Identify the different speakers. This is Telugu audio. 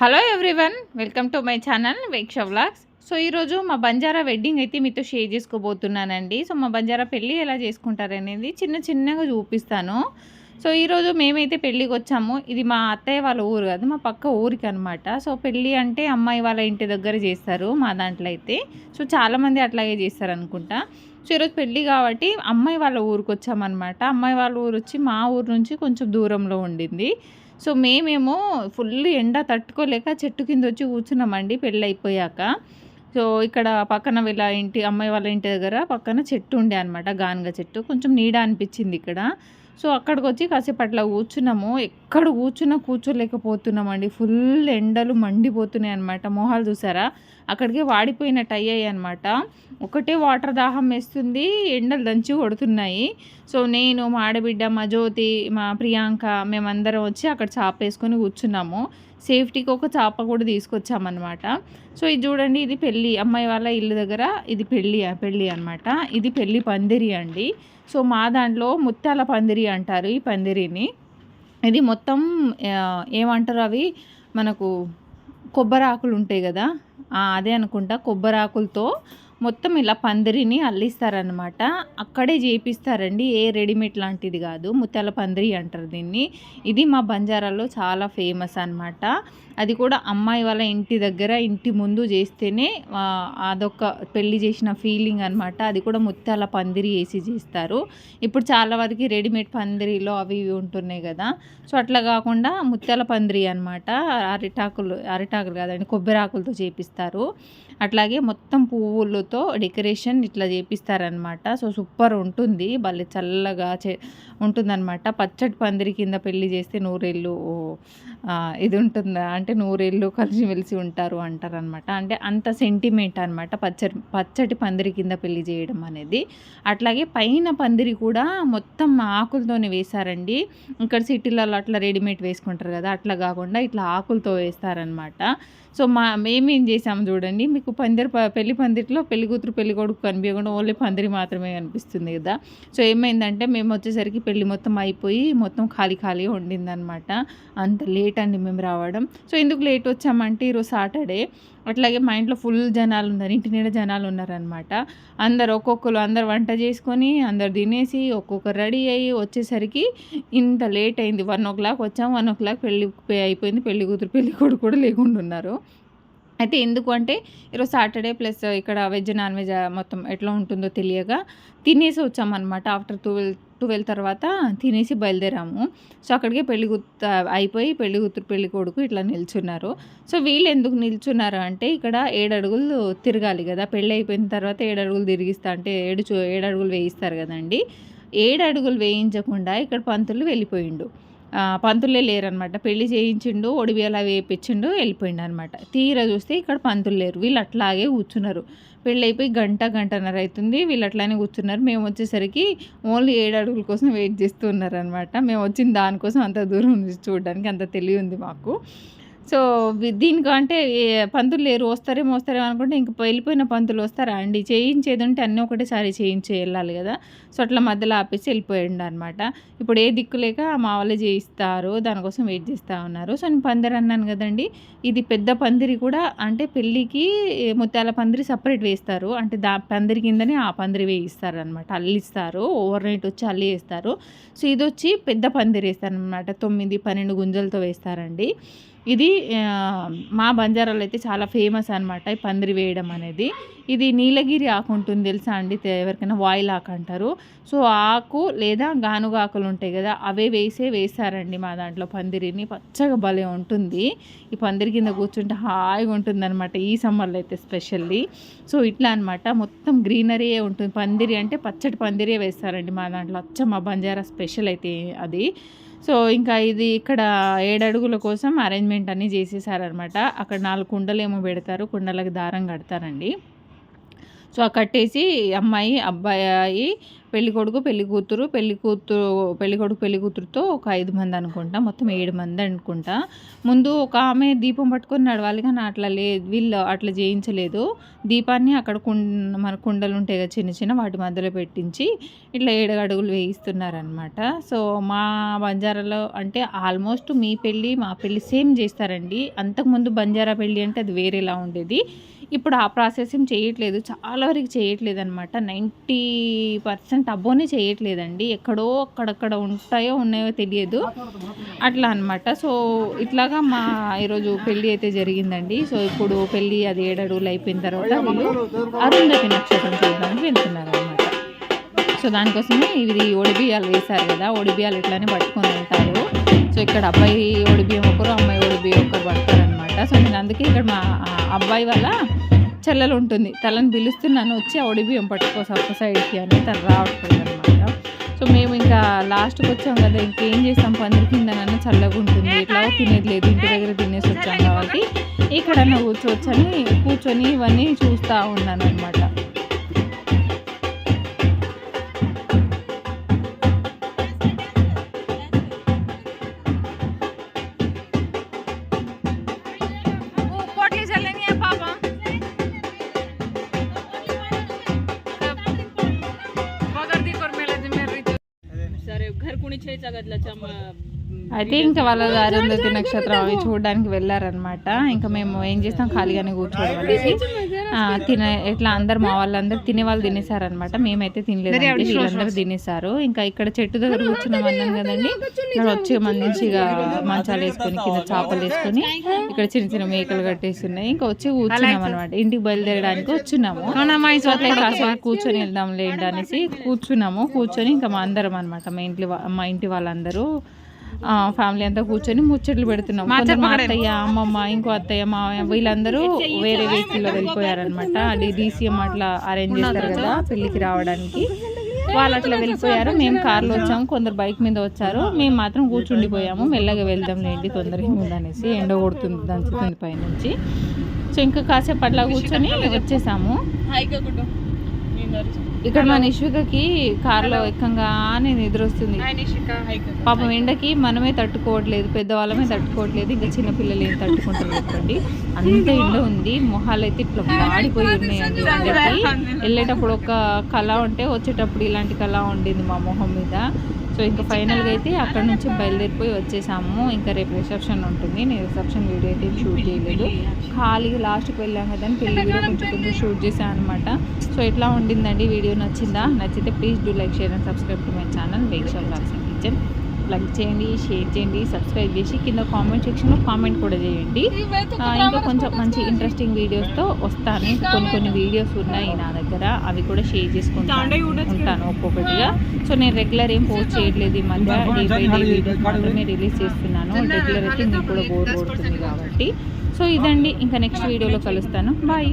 Speaker 1: Hello everyone welcome to my channel Veksha vlogs so ఈరోజు మా బంజారా వెడ్డింగ్ అయితే మీతో షేర్ చేసుకోబోతున్నానండి. సో మా బంజారా పెళ్ళి ఎలా చేసుకుంటారనేది చిన్న చిన్నగా చూపిస్తాను. సో ఈరోజు మేమైతే పెళ్ళికి వచ్చాము. ఇది మా అత్తయ్య వాళ్ళ ఊరు కాదు మా పక్క ఊరికి అనమాట సో పెళ్ళి అంటే అమ్మాయి వాళ్ళ ఇంటి దగ్గర చేస్తారు మా దాంట్లో అయితే. సో చాలామంది అట్లాగే చేస్తారు అనుకుంటా. సో ఈరోజు పెళ్ళి కాబట్టి అమ్మాయి వాళ్ళ ఊరికి వచ్చామన్నమాట. అమ్మాయి వాళ్ళ ఊరు వచ్చి మా ఊరు నుంచి కొంచెం దూరంలో ఉండింది. సో మేమేమో ఫుల్ ఎండ తట్టుకోలేక చెట్టు కింద వచ్చి కూర్చున్నామండి పెళ్ళి అయిపోయాక సో ఇక్కడ పక్కన వీళ్ళ ఇంటి అమ్మాయి వాళ్ళ ఇంటి దగ్గర పక్కన చెట్టు ఉండే అనమాట గానుగ చెట్టు. కొంచెం నీడ అనిపించింది ఇక్కడ. సో అక్కడికి వచ్చి కాసేపు అట్లా కూర్చున్నాము. ఎక్కడ కూర్చున్నా కూర్చోలేకపోతున్నామండి. ఫుల్ ఎండలు మండిపోతున్నాయి అనమాట మొహాలు చూసారా? అక్కడికే వాడిపోయినట్టు అయ్యాయి అనమాట ఒకటే వాటర్ దాహం వేస్తుంది ఎండలు దంచి కొడుతున్నాయి. సో నేను మా ఆడబిడ్డ మా జ్యోతి మా ప్రియాంక మేమందరం వచ్చి అక్కడ చాప వేసుకొని కూర్చున్నాము. సేఫ్టీకి ఒక చాప కూడా తీసుకొచ్చామన్నమాట. సో ఇది చూడండి ఇది పెళ్ళి అమ్మాయి వాళ్ళ ఇల్లు దగ్గర ఇది పెళ్ళి పెళ్ళి అనమాట ఇది పెళ్ళి పందిరి అండి. సో మా దాంట్లో ముత్యాల పందిరి అంటారు ఈ పందిరిని. ఇది మొత్తం ఏమంటారు అవి? మనకు కొబ్బరి ఆకులు ఉంటాయి కదా? అదే అనుకుంటా కొబ్బరి ఆకులతో మొత్తం ఇలా పందిరిని అల్లిస్తారనమాట అక్కడే చేపిస్తారండి. ఏ రెడీమేడ్ లాంటిది కాదు. ముత్యాల పందిరి అంటారు దీన్ని. ఇది మా బంజారాలో చాలా ఫేమస్ అనమాట అది కూడా అమ్మాయి వాళ్ళ ఇంటి దగ్గర ఇంటి ముందు చేస్తేనే అదొక పెళ్ళి చేసిన ఫీలింగ్ అనమాట అది కూడా ముత్యాల పందిరి వేసి చేస్తారు. ఇప్పుడు చాలా వరకు రెడీమేడ్ పందిరిలో అవి ఇవి ఉంటున్నాయి కదా. సో అట్లా కాకుండా ముత్యాల పందిరి అనమాట అరిటాకులు అరిటాకులు కాదండి కొబ్బరి ఆకులతో చేపిస్తారు. అట్లాగే మొత్తం పువ్వులు పువ్వులతో డెకరేషన్ ఇట్లా చేపిస్తారనమాట సో సూపర్ ఉంటుంది. భలే చల్లగా చే ఉంటుందన్నమాట. పచ్చటి పందిరి కింద పెళ్ళి చేస్తే నూరేళ్ళు ఇది ఉంటుందా? అంటే నూరేళ్ళు కలిసిమెలిసి ఉంటారు అంటారనమాట అంటే అంత సెంటిమెంట్ అనమాట పచ్చటి పచ్చటి పందిరి కింద పెళ్ళి చేయడం అనేది. అట్లాగే పైన పందిరి కూడా మొత్తం ఆకులతోనే వేశారండి. ఇక్కడ సిటీలలో అట్లా రెడీమేడ్ వేసుకుంటారు కదా అట్లా కాకుండా ఇట్లా ఆకులతో వేస్తారనమాట సో మా మేమేం చేసాము చూడండి మీకు పందిరి పెళ్ళి పందిరిలో పెళ్ళి కూతురు పెళ్ళి కొడుకు కనిపించకుండా ఓన్లీ పందిరి మాత్రమే కనిపిస్తుంది కదా. సో ఏమైందంటే మేము వచ్చేసరికి పెళ్ళి మొత్తం అయిపోయి మొత్తం ఖాళీ ఖాళీ ఉండిందనమాట అంత లేట్ అండి మేము రావడం. సో ఎందుకు లేట్ వచ్చామంటే ఈరోజు సాటర్డే. అట్లాగే మా ఇంట్లో ఫుల్ జనాలు ఉన్నారు ఇంటి నిండా జనాలు ఉన్నారనమాట అందరు ఒక్కొక్కరు అందరు వంట చేసుకొని అందరు తినేసి ఒక్కొక్కరు రెడీ అయ్యి వచ్చేసరికి ఇంత లేట్ అయింది. వన్ ఓ క్లాక్ వచ్చాం. వన్ ఓ క్లాక్ పెళ్ళి అయిపోయింది. పెళ్ళి కూతురు పెళ్ళి కొడుకు కూడా లేకుండా ఉన్నారు. అయితే ఎందుకు అంటే ఈరోజు సాటర్డే ప్లస్ ఇక్కడ వెజ్ నాన్ వెజ్ మొత్తం ఎట్లా ఉంటుందో తెలియక తినేసి వచ్చామన్నమాట. ఆఫ్టర్ ట్వెల్వ్ ట్వెల్వ్ తర్వాత తినేసి బయలుదేరాము. సో అక్కడికే పెళ్ళి గుర్తు అయిపోయి పెళ్ళి కూతురు పెళ్ళి కొడుకు ఇట్లా నిల్చున్నారు. సో వీళ్ళు ఎందుకు నిల్చున్నారు అంటే ఇక్కడ ఏడు అడుగులు తిరగాలి కదా. పెళ్ళి అయిపోయిన తర్వాత ఏడు అడుగులు తిరిగిస్తా అంటే ఏడు ఏడు అడుగులు వేయిస్తారు కదండి. ఏడు అడుగులు వేయించకుండా ఇక్కడ పంతులు వెళ్ళిపోయిండు. పంతులే లేరనమాట పెళ్ళి చేయించిండు ఒడిబియలా వేయించిండు వెళ్ళిపోయిండు అనమాట తీర చూస్తే ఇక్కడ పంతులు లేరు. వీళ్ళు అట్లాగే కూర్చున్నారు. పెళ్ళి అయిపోయి గంట గంటన్నర అవుతుంది వీళ్ళు అట్లానే కూర్చున్నారు. మేము వచ్చేసరికి ఓన్లీ ఏడు అడుగుల కోసం వెయిట్ చేస్తూ ఉన్నారనమాట మేము వచ్చిన దానికోసం అంత దూరం చూడడానికి అంత తెలివి ఉంది మాకు. సో దీనికంటే పంతులు లేరు వస్తారేమో వస్తారేమో అనుకుంటే ఇంక వెళ్ళిపోయిన పంతులు వస్తారా అండి? చేయించేది ఉంటే అన్నీ ఒకటేసారి చేయించి వెళ్ళాలి కదా. సో అట్లా మధ్యలో ఆపేసి వెళ్ళిపోయిండు అనమాట ఇప్పుడు ఏ దిక్కు లేక మా వాళ్ళు చేయిస్తారు దానికోసం వెయిట్ చేస్తూ ఉన్నారు. సో నేను పందిరి అన్నాను కదండి. ఇది పెద్ద పందిరి కూడా అంటే పెళ్ళికి ముత్యాల పందిరి సపరేట్ వేస్తారు. అంటే దా పందిరి కిందనే ఆ పందిరి వేయిస్తారు అనమాట అల్లిస్తారు ఓవర్ నైట్ వచ్చి అల్లి వేస్తారు. సో ఇది వచ్చి పెద్ద పందిరి వేస్తారు అనమాట తొమ్మిది పన్నెండు గుంజలతో వేస్తారండి. ఇది మా బంజారాలో అయితే చాలా ఫేమస్ అనమాట ఈ పందిరి వేయడం అనేది. ఇది నీలగిరి ఆకు ఉంటుంది తెలుసా అండి? ఎవరికైనా వాయిల్ ఆకు అంటారు. సో ఆకు లేదా గానుగ ఆకులు ఉంటాయి కదా అవే వేసే వేస్తారండి మా దాంట్లో పందిరిని. పచ్చగా భలే ఉంటుంది. ఈ పందిరి కింద కూర్చుంటే హాయిగా ఉంటుందన్నమాట ఈ సమ్మర్లో అయితే స్పెషల్లీ. సో ఇట్లా అనమాట మొత్తం గ్రీనరీయే ఉంటుంది. పందిరి అంటే పచ్చటి పందిరే వేస్తారండి మా దాంట్లో. అచ్చ మా బంజారా స్పెషల్ అయితే అది. సో ఇంకా ఇది ఇక్కడ ఏడడుగుల కోసం అరేంజ్మెంట్ అన్నీ చేసేసారనమాట అక్కడ నాలుగు కుండలు ఏమో పెడతారు కుండలకు దారం కడతారండి. సో కట్టేసి అమ్మాయి అబ్బాయి పెళ్ళి కొడుకు పెళ్ళి కూతురు పెళ్ళి కూతురు పెళ్ళి కొడుకు పెళ్ళి కూతురుతో ఒక ఐదు మంది అనుకుంటా. మొత్తం ఏడు మంది అనుకుంటా. ముందు ఒక ఆమె దీపం పట్టుకొని నడవాలి కానీ అట్లా లేదు వీళ్ళు అట్లా చేయించలేదు. దీపాన్ని అక్కడ కుండ మన కుండలు ఉంటాయి కదా చిన్న చిన్న వాటి మధ్యలో పెట్టించి ఇట్లా ఏడు అడుగులు వేయిస్తున్నారనమాట సో మా బంజారాలో అంటే ఆల్మోస్ట్ మీ పెళ్ళి మా పెళ్ళి సేమ్ చేస్తారండి. అంతకుముందు బంజారా పెళ్ళి అంటే అది వేరేలా ఉండేది. ఇప్పుడు ఆ ప్రాసెస్ ఏం చేయట్లేదు. చాలా వరకు చేయట్లేదు అనమాట నైంటీ పర్సెంట్ అబ్బోనే చేయట్లేదండి. ఎక్కడో అక్కడక్కడ ఉంటాయో ఉన్నాయో తెలియదు. అట్లా అనమాట సో ఇట్లాగా మా ఈరోజు పెళ్ళి అయితే జరిగిందండి. సో ఇప్పుడు పెళ్ళి అది ఏడడుగులు అయిపోయిన తర్వాత వీళ్ళు అరుంధతి నక్షత్రం చూడడానికి వెళ్తున్నారు అనమాట సో దానికోసమే ఇది ఒడిబియ్యాలు వేశారు కదా. ఒడిబియ్యాలు ఇట్లానే పట్టుకొని ఉంటారు. సో ఇక్కడ అబ్బాయి ఒడిబియ్యం ఒకరు అమ్మాయి ఒడిబియ్యం ఒకరు పడతారు అనమాట సో నేను అందుకే ఇక్కడ మా అబ్బాయి వల్ల చెల్లెలు ఉంటుంది తనని పిలుస్తున్నాను వచ్చి ఆ ఒడిబియ్యం పట్టుకో సప్ప సైడ్కి అని తను రావట్లేదు అనమాట సో మేము ఇంకా లాస్ట్కి వచ్చాం కదా ఇంకేం చేస్తాం? పందిరి కిందనన్నా చల్లగా ఉంటుంది ఇట్లా తినేది లేదు. ఇంటి దగ్గర తినేసి వచ్చాం కాబట్టి ఇక్కడన్నా కూర్చోవచ్చని కూర్చొని ఇవన్నీ చూస్తూ ఉన్నాను అనమాట అయితే ఇంకా వాళ్ళ అరుంధతి నక్షత్రం అవి చూడడానికి వెళ్ళారనమాట ఇంకా మేము ఏం చేస్తాం ఖాళీగానే కూర్చోవడం అనేసి తినే ఇట్లా అందరు మా వాళ్ళందరూ తినే వాళ్ళు తినేసారనమాట మేమైతే తినలేదు వీళ్ళందరూ తినేసారు. ఇంకా ఇక్కడ చెట్టు దగ్గర కూర్చున్నాం అన్నాను కదండి. ఇక్కడ వచ్చి మంచి ఇక మంచాలు వేసుకొని కింద చేపలు వేసుకొని ఇక్కడ చిన్న చిన్న మేకలు కట్టేస్తున్నాయి. ఇంకా వచ్చి కూర్చున్నాం అనమాట ఇంటికి బయలుదేరడానికి వచ్చున్నాము కాసేపు కూర్చొని వెళ్దాం లేండి అనేసి కూర్చున్నాము. కూర్చొని ఇంకా మా అందరం అనమాట మా ఇంటి వా- మా ఇంటి వాళ్ళందరూ ఫ్యామిలీ అంతా కూర్చొని ముచ్చట్లు పెడుతున్నాం. కొందరు మా అత్తయ్య అమ్మమ్మ ఇంకో అత్తయ్య మామయ్య వీళ్ళందరూ వేరే వెహికల్లో వెళ్ళిపోయారనమాట అది డీసీఎం అట్లా అరేంజ్ చేస్తారు కదా పెళ్ళికి రావడానికి. వాళ్ళు అట్లా వెళ్ళిపోయారు. మేము కార్లో వచ్చాము కొందరు బైక్ మీద వచ్చారు. మేము మాత్రం కూర్చుండిపోయాము. మెల్లగా వెళ్దాం లేండి తొందరగా ఉందనేసి ఎండ కొడుతుంది దంచుతుంది పైనుంచి. సో ఇంకా కాసేపు అట్లా కూర్చొని వచ్చేసాము. ఇక్కడ మా కార్ కార్లో ఎక్కంగా నిద్ర వస్తుంది. పాపం ఎండకి మనమే తట్టుకోవట్లేదు పెద్దవాళ్ళమే తట్టుకోవట్లేదు ఇంకా చిన్నపిల్లలు ఏం తట్టుకుంటారు అంత ఎండ ఉంది మొహాలు అయితే ఇట్లా మాడిపోయి ఉన్నాయండి వెళ్ళేటప్పుడు ఒక కళ ఉంటే వచ్చేటప్పుడు ఇలాంటి కళ ఉండింది మా మొహం మీద. సో ఇంకా ఫైనల్గా అయితే అక్కడ నుంచి బయలుదేరిపోయి వచ్చేసాము. ఇంకా రేపు రిసెప్షన్ ఉంటుంది. నేను రిసెప్షన్ వీడియో అయితే షూట్ చేయలేదు. ఖాళీగా లాస్ట్కి వెళ్ళాం కదా అని పెళ్ళి వీడియో కొంచెం కొంచెం షూట్ చేశాను అనమాట సో ఎట్లా ఉండిందండి? వీడియో నచ్చిందా? నచ్చితే please do like share and subscribe to my channel. Veksha blogs kitchen. Like చేయండి షేర్ చేయండి సబ్స్క్రైబ్ చేసి కింద కామెంట్ సెక్షన్లో కామెంట్ కూడా చేయండి. ఇంకా కొంచెం మంచి ఇంట్రెస్టింగ్ వీడియోస్తో వస్తాను. కొన్ని కొన్ని వీడియోస్ ఉన్నాయి నా దగ్గర. అవి కూడా షేర్ చేసుకుంటాను. ఉంటాను ఒక్కొక్కటిగా. సో నేను రెగ్యులర్ ఏం పోస్ట్ చేయట్లేదు ఈ మధ్య. డే బై డే వీడియోస్ మాత్రమే రిలీజ్ చేస్తున్నాను. రెగ్యులర్ అయితే మీకు కూడా బోర్ కొడుతుంది కాబట్టి. సో ఇదండి. ఇంకా నెక్స్ట్ వీడియోలో కలుస్తాను. బాయ్